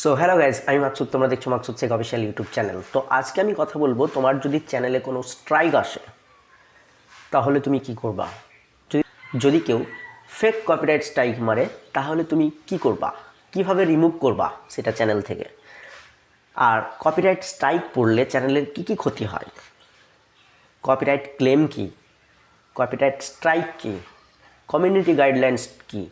So hello guys আমি মাকসুদ, তোমরা দেখছ Maksud Sheikh official YouTube channel তো আজকে আমি কথা বলব, তোমার যদি চ্যানেলে কোনো স্ট্রাইক আসে, তাহলে তুমি কি করবা? যদি যদি কেউ ফেক কপিরাইট স্ট্রাইক মারে, তাহলে তুমি কি করবা? কীভাবে রিমুভ করবা সেটা চ্যানেল থেকে? আর কপিরাইট স্ট্রাইক পড়লে চ্যানেলের কি কি ক্ষতি হয়? কপিরাইট ক্লেম কি? কপিরাইট স্ট্রাইক কি? কমিউনিটি গাইডলাইন্স কি?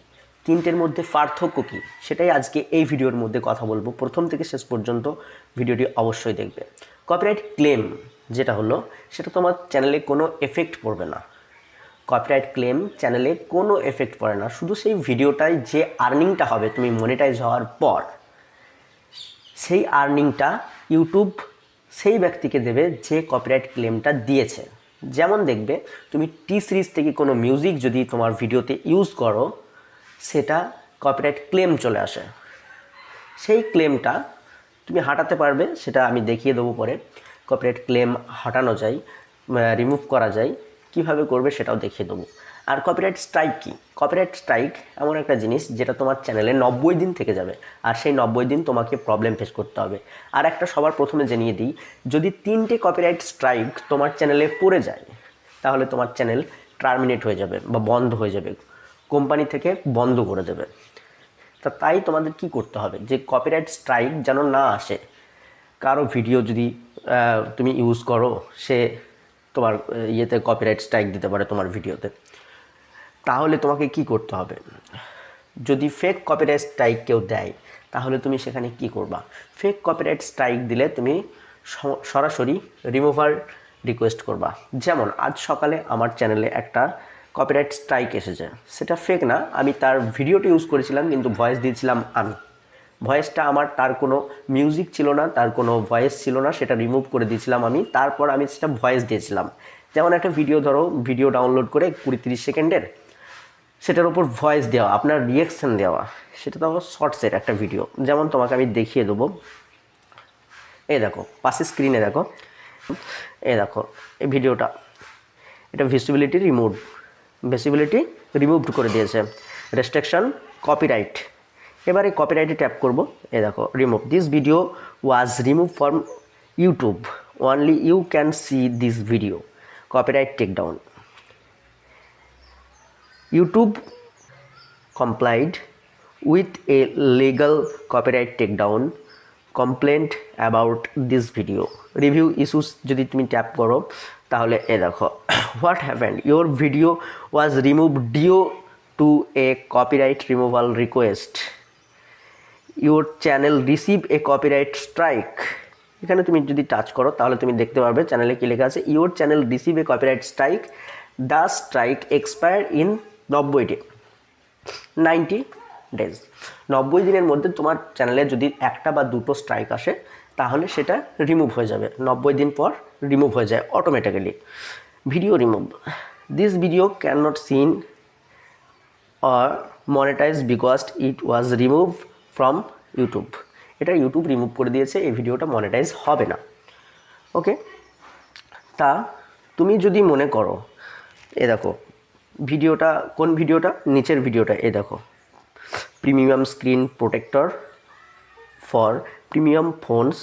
তিনটের মধ্যে পার্থক্য কী? সেটাই আজকে এই ভিডিওর মধ্যে কথা বলব। প্রথম থেকে শেষ পর্যন্ত ভিডিওটি অবশ্যই দেখবে। কপিরাইট ক্লেম যেটা হলো, সেটা তোমার চ্যানেলে কোনো এফেক্ট পড়বে না। কপিরাইট ক্লেম চ্যানেলে কোনো এফেক্ট পড়ে না। শুধু সেই ভিডিওটায় যে আর্নিংটা হবে, তুমি মনিটাইজ হওয়ার পর, সেই আর্নিংটা ইউটিউব সেই ব্যক্তিকে দেবে যে কপিরাইট ক্লেমটা দিয়েছে। যেমন দেখবে, তুমি টি সিরিজ থেকে কোনো মিউজিক যদি তোমার ভিডিওতে ইউজ করো সেটা কপিরাইট ক্লেম চলে আসে। সেই ক্লেমটা তুমি হাঁটাতে পারবে, সেটা আমি দেখিয়ে দেবো পরে। কপিরাইট ক্লেম হাঁটানো যায় রিমুভ করা যায়, কীভাবে করবে সেটাও দেখিয়ে দেবো। আর কপিরাইট স্ট্রাইক কী? কপিরাইট স্ট্রাইক এমন একটা জিনিস যেটা তোমার চ্যানেলে নব্বই দিন থেকে যাবে, আর সেই নব্বই দিন তোমাকে প্রবলেম ফেস করতে হবে। আর একটা সবার প্রথমে জানিয়ে দিই, যদি তিনটে কপিরাইট স্ট্রাইক তোমার চ্যানেলে পড়ে যায়, তাহলে তোমার চ্যানেল টার্মিনেট হয়ে যাবে বা বন্ধ হয়ে যাবে। কোম্পানি থেকে বন্ধ করে দেবে। তা তাই তোমাদের কি করতে হবে? যে কপিরাইট স্ট্রাইক যেন না আসে, কারও ভিডিও যদি তুমি ইউজ করো, সে তোমার ইয়েতে কপিরাইট স্ট্রাইক দিতে পারে তোমার ভিডিওতে তাহলে তোমাকে কি করতে হবে? যদি ফেক কপিরাইট স্ট্রাইক কেউ দেয়, তাহলে তুমি সেখানে কি করবা? ফেক কপিরাইট স্ট্রাইক দিলে তুমি সরাসরি রিমুভার রিকোয়েস্ট করবা। যেমন, আজ সকালে আমার চ্যানেলে একটা কপিরাইট স্ট্রাইক এসেছে। সেটা ফেক না, আমি তার ভিডিওটা ইউজ করেছিলাম, কিন্তু ভয়েস দিয়েছিলাম আমি। ভয়েসটা আমার, তার কোনো মিউজিক ছিল না, তার কোনো ভয়েস ছিল না, সেটা রিমুভ করে দিয়েছিলাম আমি। তারপর আমি সেটা ভয়েস দিয়েছিলাম। যেমন একটা ভিডিও ধরো ভিডিও ডাউনলোড করে কুড়ি তিরিশ সেকেন্ডের, সেটার উপর ভয়েস দেওয়া, আপনার রিয়েকশন দেওয়া, সেটা তো শর্টসের একটা ভিডিও যেমন তোমাকে আমি দেখিয়ে দেবো। এই দেখো, পাশে স্ক্রিনে দেখো। এই দেখো, এই ভিডিওটা এটা ভিজিবিলিটি রিমুভ ভিজিবিলিটি রিমুভ করে দিয়েছে। রেস্ট্রিকশন কপিরাইট এবারে কপিরাইটে ট্যাপ করব। এ দেখো remove this video was remove from YouTube only you can see this video copyright take down YouTube complied with a legal copyright takedown complaint about this video. Review issues যদি তুমি tap করো, তাহলে এ দেখো। What happened your video was removed to a copyright removal request your channel receive a copyright strike এখানে তুমি যদি touch করো, তাহলে তুমি দেখতে পারবে চ্যানেলে কি লেখা আছে। Your channel receive a copyright strike the strike expire in নব্বই ডে নাইনটি ডেজ নব্বই দিনের মধ্যে তোমার চ্যানেলে যদি একটা বা দুটো স্ট্রাইক আসে, তাহলে সেটা রিমুভ হয়ে যাবে। নব্বই দিন পর রিমুভ হয়ে যায় automatically video remove this video can not seen or monetize because it was remove from YouTube এটা ইউটিউব রিমুভ করে দিয়েছে, এই ভিডিওটা মনিটাইজ হবে না। ওকে তা তুমি যদি মনে করো, এ দেখো ভিডিওটা কোন ভিডিওটা নিচের ভিডিওটা এ দেখো। Premium screen protector for premium phones,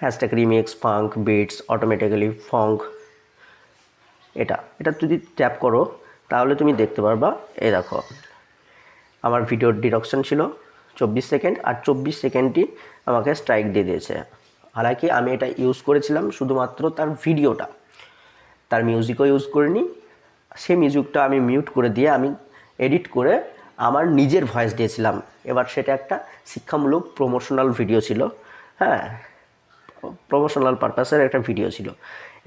hashtag remix, funk, beats automatically funk. এটা এটা যদি ট্যাপ করো, তাহলে তুমি দেখতে পারবা, এই দেখো, আমার ভিডিওর ডিডকশন ছিল চব্বিশ সেকেন্ড আর চব্বিশ সেকেন্ডই আমাকে স্ট্রাইক দিয়ে দিয়েছে। হালাকি, আমি এটা ইউজ করেছিলাম শুধুমাত্র তার ভিডিওটা তার মিউজিকও ইউজ করিনি, সেই মিউজিকটা আমি মিউট করে দিয়ে আমি এডিট করে আমার নিজের ভয়েস দিয়েছিলাম। এবার সেটা একটা শিক্ষামূলক প্রমোশনাল ভিডিও ছিল। হ্যাঁ প্রমোশনাল পারপাসের একটা ভিডিও ছিল।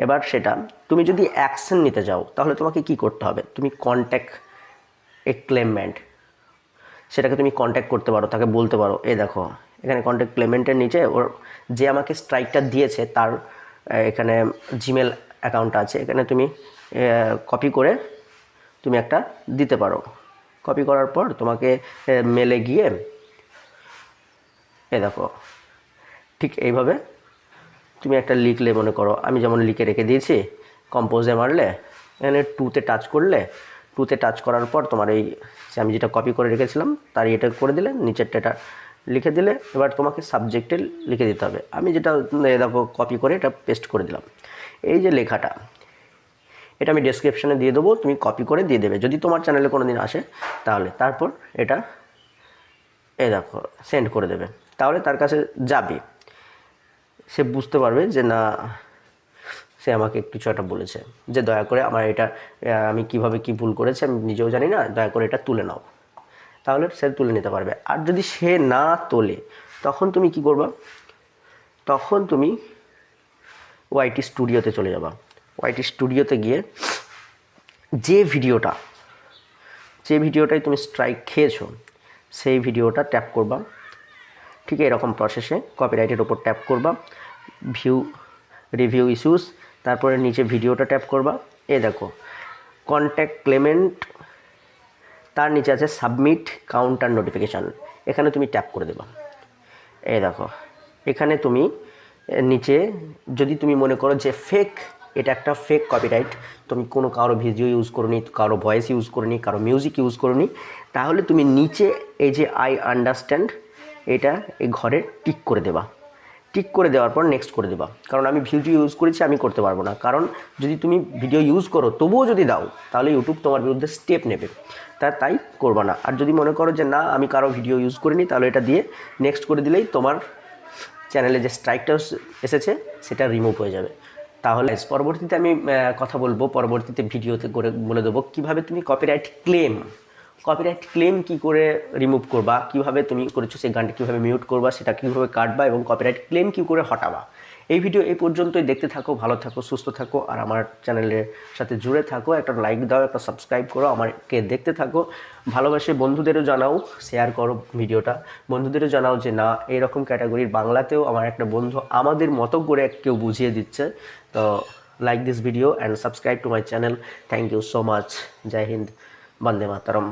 এবার সেটা, তুমি যদি অ্যাকশন নিতে যাও, তাহলে তোমাকে কি করতে হবে? তুমি কন্ট্যাক্ট এ ক্লেমমেন্ট সেটাকে তুমি কন্ট্যাক্ট করতে পারো, তাকে বলতে পারো এ দেখো, এখানে কন্ট্যাক্ট ক্লেমেন্টের নিচে ওর যে আমাকে স্ট্রাইকটা দিয়েছে, তার এখানে জিমেল অ্যাকাউন্ট আছে। এখানে তুমি কপি করে তুমি একটা দিতে পারো। কপি করার পর তোমাকে মেলে গিয়ে, এ দেখো, ঠিক এইভাবে তুমি একটা লিখলে মনে করো, আমি যেমন লিখে রেখে দিয়েছি কম্পোজে মারলে, এখানে টুতে টাচ করলে টুতে টাচ করার পর তোমার এই যে আমি যেটা কপি করে রেখেছিলাম, তার এটা করে দিলে, নিচেরটা এটা লিখে দিলে, এবার তোমাকে সাবজেক্টে লিখে দিতে হবে। আমি যেটা দেখো কপি করে এটা পেস্ট করে দিলাম। এই যে লেখাটা এটা আমি ডেসক্রিপশানে দিয়ে দেবো, তুমি কপি করে দিয়ে দেবে। যদি তোমার চ্যানেলে কোনো দিন আসে, তাহলে তারপর এটা এ দেখো সেন্ড করে দেবে। তাহলে তার কাছে যাবে। সে বুঝতে পারবে যে না, সে আমাকে কিছু একটা বলেছে। যে দয়া করে আমার এটা আমি কীভাবে কি ভুল করেছি আমি নিজেও জানি না, দয়া করে এটা তুলে নাও। তাহলে সে তুলে নিতে পারবে। আর যদি সে না তোলে, তখন তুমি কি করবা? তখন তুমি ওয়াইটি স্টুডিওতে চলে যাবা। ওয়াইটি স্টুডিওতে গিয়ে যে ভিডিওটা, যে ভিডিওটাই তুমি স্ট্রাইক খেয়েছো, সেই ভিডিওটা ট্যাপ করবা। ঠিক এরকম প্রসেসে কপিরাইটের ওপর ট্যাপ করবা ভিউ রিভিউ ইস্যুস তারপরে নিচে ভিডিওটা ট্যাপ করবা। এ দেখো কন্ট্যাক্ট ক্লেমেন্ট তার নিচে আছে সাবমিট কাউন্টার নোটিফিকেশান এখানে তুমি ট্যাপ করে দেবা। এই দেখো, এখানে তুমি, নিচে যদি তুমি মনে করো যে ফেক এটা একটা ফেক কপিরাইট তুমি কোনো কারও ভিডিও ইউজ করনি, কারও ভয়েস ইউজ করনি, কারও মিউজিক ইউজ করনি, তাহলে তুমি নিচে এই যে আই আন্ডারস্ট্যান্ড এটা এই ঘরে টিক করে দেবা। টিক করে দেওয়ার পর নেক্সট করে দেবা। কারণ আমি ভিডিও ইউজ করেছি, আমি করতে পারব না। কারণ যদি তুমি ভিডিও ইউজ করো, তবুও যদি দাও, তাহলে ইউটিউব তোমার বিরুদ্ধে স্টেপ নেবে। তা তাই করবা না। আর যদি মনে করো যে না, আমি কারও ভিডিও ইউজ করিনি, তাহলে এটা দিয়ে নেক্সট করে দিলেই তোমার চ্যানেলে যে স্ট্রাইকটা এসেছে, সেটা রিমুভ হয়ে যাবে। তাহলে পরবর্তীতে আমি কথা বলব, পরবর্তীতে ভিডিওতে করে বলে দেবো কীভাবে তুমি কপিরাইট ক্লেম কপিরাইট ক্লেম কি করে রিমুভ করবা, কীভাবে তুমি করেছ সেই গানটা, কীভাবে মিউট করবা, সেটা কীভাবে কাটবা এবং কপিরাইট ক্লেম কী করে হটাবা। এই ভিডিও এই পর্যন্তই। দেখতে থাকো, ভালো থাকো, সুস্থ থাকো, আর আমার চ্যানেলের সাথে জুড়ে থাকো, একটা লাইক দাও, একটা সাবস্ক্রাইব করো আমাকে দেখতে থাকো। ভালোবাসে বন্ধুদেরও জানাও শেয়ার করো ভিডিওটা। বন্ধুদেরও জানাও যে, না, এরকম ক্যাটাগরির বাংলাতেও আমার একটা বন্ধু আমাদের মতো করে কেউ বুঝিয়ে দিচ্ছে। তো like this video and subscribe to my channel thank you so much জয় হিন্দ। বন্দে মাতরম।